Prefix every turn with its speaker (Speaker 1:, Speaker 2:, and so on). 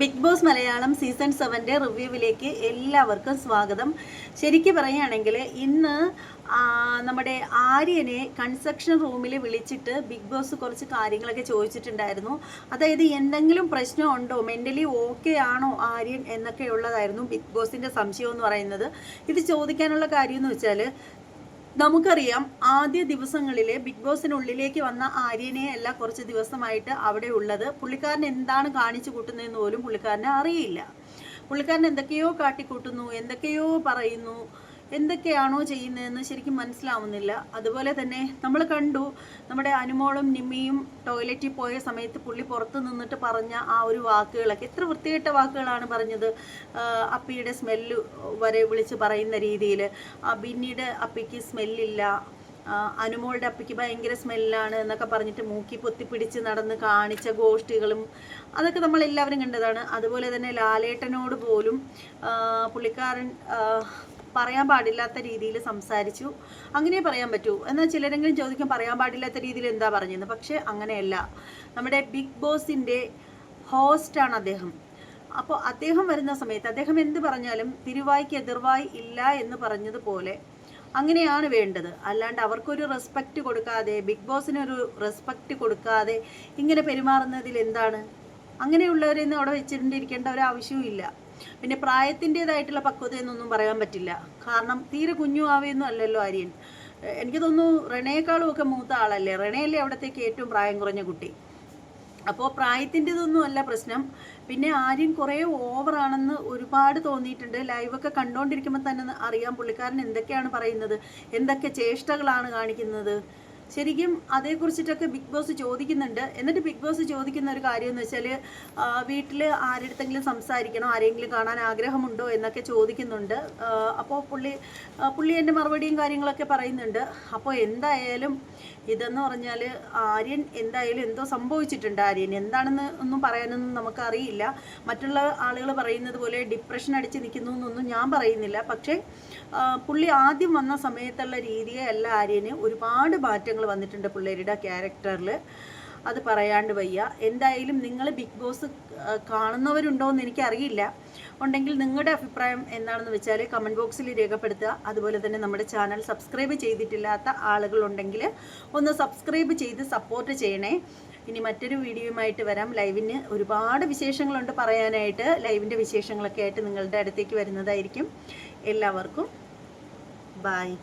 Speaker 1: Big Boss Malayalam season സെവന്റെ റിവ്യൂവിലേക്ക് എല്ലാവർക്കും സ്വാഗതം. ശരിക്കും പറയുകയാണെങ്കിൽ ഇന്ന് നമ്മുടെ ആര്യനെ കൺസ്ട്രക്ഷൻ റൂമിൽ വിളിച്ചിട്ട് ബിഗ് ബോസ് കുറച്ച് കാര്യങ്ങളൊക്കെ ചോദിച്ചിട്ടുണ്ടായിരുന്നു. അതായത് എന്തെങ്കിലും പ്രശ്നം ഉണ്ടോ? മെന്റലി ഓക്കെ ആണോ ആര്യൻ എന്നൊക്കെ ഉള്ളതായിരുന്നു ബിഗ് ബോസിന്റെ സംശയം എന്ന് പറയുന്നത്. ഇത് ചോദിക്കാനുള്ള കാര്യം എന്ന് വെച്ചാൽ നമുക്കറിയാം ആദ്യ ദിവസങ്ങളിൽ ബിഗ് ബോസിനുള്ളിലേക്ക് വന്ന ആര്യനെ അല്ല കുറച്ച് ദിവസമായിട്ട് അവിടെ ഉള്ളത്. പുള്ളിക്കാരൻ എന്താണ് കാണിച്ചു കൂട്ടുന്നതെന്ന് പോലും പുള്ളിക്കാരനെ അറിയില്ല. പുള്ളിക്കാരൻ എന്തൊക്കെയോ കാട്ടിക്കൂട്ടുന്നു എന്തൊക്കെയോ പറയുന്നു. എന്തൊക്കെയാണോ ചെയ്യുന്നതെന്ന് ശരിക്കും മനസ്സിലാവുന്നില്ല. അതുപോലെ തന്നെ നമ്മൾ കണ്ടു നമ്മുടെ അനുമോളും നിമ്മിയും ടോയ്ലറ്റിൽ പോയ സമയത്ത് പുള്ളി പുറത്ത് നിന്നിട്ട് പറഞ്ഞ ആ ഒരു വാക്കുകളൊക്കെ എത്ര വൃത്തികെട്ട വാക്കുകളാണ് പറഞ്ഞത്. അപ്പിയുടെ സ്മെല്ല് വരെ വിളിച്ച് പറയുന്ന രീതിയിൽ ബിന്നിയുടെ അപ്പിക്ക് സ്മെല്ലില്ല അനുമോളുടെ അപ്പിക്ക് ഭയങ്കര സ്മെല്ലാണ് എന്നൊക്കെ പറഞ്ഞിട്ട് മൂക്കി പൊത്തിപ്പിടിച്ച് നടന്ന് കാണിച്ച ഗോഷ്ഠികളും അതൊക്കെ നമ്മൾ എല്ലാവരും കണ്ടതാണ്. അതുപോലെ തന്നെ ലാലേട്ടനോട് പോലും പുള്ളിക്കാരൻ പറയാൻ പാടില്ലാത്ത രീതിയിൽ സംസാരിച്ചു. അങ്ങനെ പറയാൻ പറ്റൂ. എന്നാൽ ചിലരെങ്കിലും ചോദിക്കും പറയാൻ പാടില്ലാത്ത രീതിയിൽ എന്താ പറഞ്ഞത് പക്ഷേ അങ്ങനെയല്ല. നമ്മുടെ ബിഗ് ബോസിന്റെ ഹോസ്റ്റാണ് അദ്ദേഹം. അപ്പോൾ അദ്ദേഹം വരുന്ന സമയത്ത് അദ്ദേഹം എന്ത് പറഞ്ഞാലും തിരുവായ്ക്ക് എതിർവായി ഇല്ല എന്ന് പറഞ്ഞതുപോലെ അങ്ങനെയാണ് വേണ്ടത്. അല്ലാണ്ട് അവർക്കൊരു റെസ്പെക്റ്റ് കൊടുക്കാതെ ബിഗ് ബോസിനൊരു റെസ്പെക്റ്റ് കൊടുക്കാതെ ഇങ്ങനെ പെരുമാറുന്നതിൽ എന്താണ്? അങ്ങനെയുള്ളവരെയൊന്നും അവിടെ വെച്ചിട്ടിരിക്കേണ്ട ഒരു ആവശ്യവും ഇല്ല. പിന്നെ പ്രായത്തിന്റെതായിട്ടുള്ള പക്വതയെന്നൊന്നും പറയാൻ പറ്റില്ല. കാരണം തീരെ കുഞ്ഞു ആവയൊന്നും അല്ലല്ലോ ആര്യൻ. എനിക്ക് തോന്നുന്നു റെണയേക്കാളും ഒക്കെ മൂത്ത ആളല്ലേ? റെണയല്ലേ അവിടത്തേക്ക് ഏറ്റവും പ്രായം കുറഞ്ഞ കുട്ടി. അപ്പോൾ പ്രായത്തിന്റെതൊന്നും അല്ല പ്രശ്നം. പിന്നെ ആര്യൻ കുറേ ഓവറാണെന്ന് ഒരുപാട് തോന്നിയിട്ടുണ്ട്. ലൈവൊക്കെ കണ്ടുകൊണ്ടിരിക്കുമ്പോൾ തന്നെ അറിയാം പുള്ളിക്കാരൻ എന്തൊക്കെയാണ് പറയുന്നത്? എന്തൊക്കെ ചേഷ്ടകളാണ് കാണിക്കുന്നത്? ശരിക്കും അതേക്കുറിച്ചിട്ടൊക്കെ ബിഗ് ബോസ് ചോദിക്കുന്നുണ്ട്. എന്നിട്ട് ബിഗ് ബോസ് ചോദിക്കുന്ന ഒരു കാര്യം എന്ന് വെച്ചാൽ വീട്ടിൽ ആരെടുത്തെങ്കിലും സംസാരിക്കണോ ആരെങ്കിലും കാണാൻ ആഗ്രഹമുണ്ടോ എന്നൊക്കെ ചോദിക്കുന്നുണ്ട്. അപ്പോൾ പുള്ളി പുള്ളി എന്റെ മറുപടിയും കാര്യങ്ങളൊക്കെ പറയുന്നുണ്ട്. അപ്പോൾ എന്തായാലും ഇതെന്ന് പറഞ്ഞാൽ ആര്യൻ എന്തായാലും എന്തോ സംഭവിച്ചിട്ടുണ്ട് ആര്യൻ. എന്താണെന്ന് ഒന്നും പറയാനൊന്നും നമുക്കറിയില്ല. മറ്റുള്ള ആളുകൾ പറയുന്നത് പോലെ ഡിപ്രഷൻ അടിച്ച് നിൽക്കുന്നു എന്നൊന്നും ഞാൻ പറയുന്നില്ല. പക്ഷേ പുള്ളി ആദ്യം വന്ന സമയത്തുള്ള രീതിയെ അല്ല ആര്യന് ഒരുപാട് മാറ്റങ്ങൾ വന്നിട്ടുണ്ട് പുള്ളേരുടെ ക്യാരക്ടറിൽ. അത് പറയാണ്ട് വയ്യ. എന്തായാലും നിങ്ങൾ ബിഗ് ബോസ് കാണുന്നവരുണ്ടോ എന്ന് എനിക്കറിയില്ല. ഉണ്ടെങ്കിൽ നിങ്ങളുടെ അഭിപ്രായം എന്താണെന്ന് വെച്ചാൽ കമന്റ് ബോക്സിൽ രേഖപ്പെടുത്തുക. അതുപോലെ തന്നെ നമ്മുടെ ചാനൽ സബ്സ്ക്രൈബ് ചെയ്തിട്ടില്ലാത്ത ആളുകളുണ്ടെങ്കിൽ ഒന്ന് സബ്സ്ക്രൈബ് ചെയ്ത് സപ്പോർട്ട് ചെയ്യണേ. ഇനി മറ്റൊരു വീഡിയോയുമായിട്ട് വരാം. ലൈവിന് ഒരുപാട് വിശേഷങ്ങളുണ്ട് പറയാനായിട്ട്. ലൈവിന്റെ വിശേഷങ്ങളൊക്കെ ആയിട്ട് നിങ്ങളുടെ അടുത്തേക്ക് വരുന്നതായിരിക്കും. എല്ലാവർക്കും ബായ്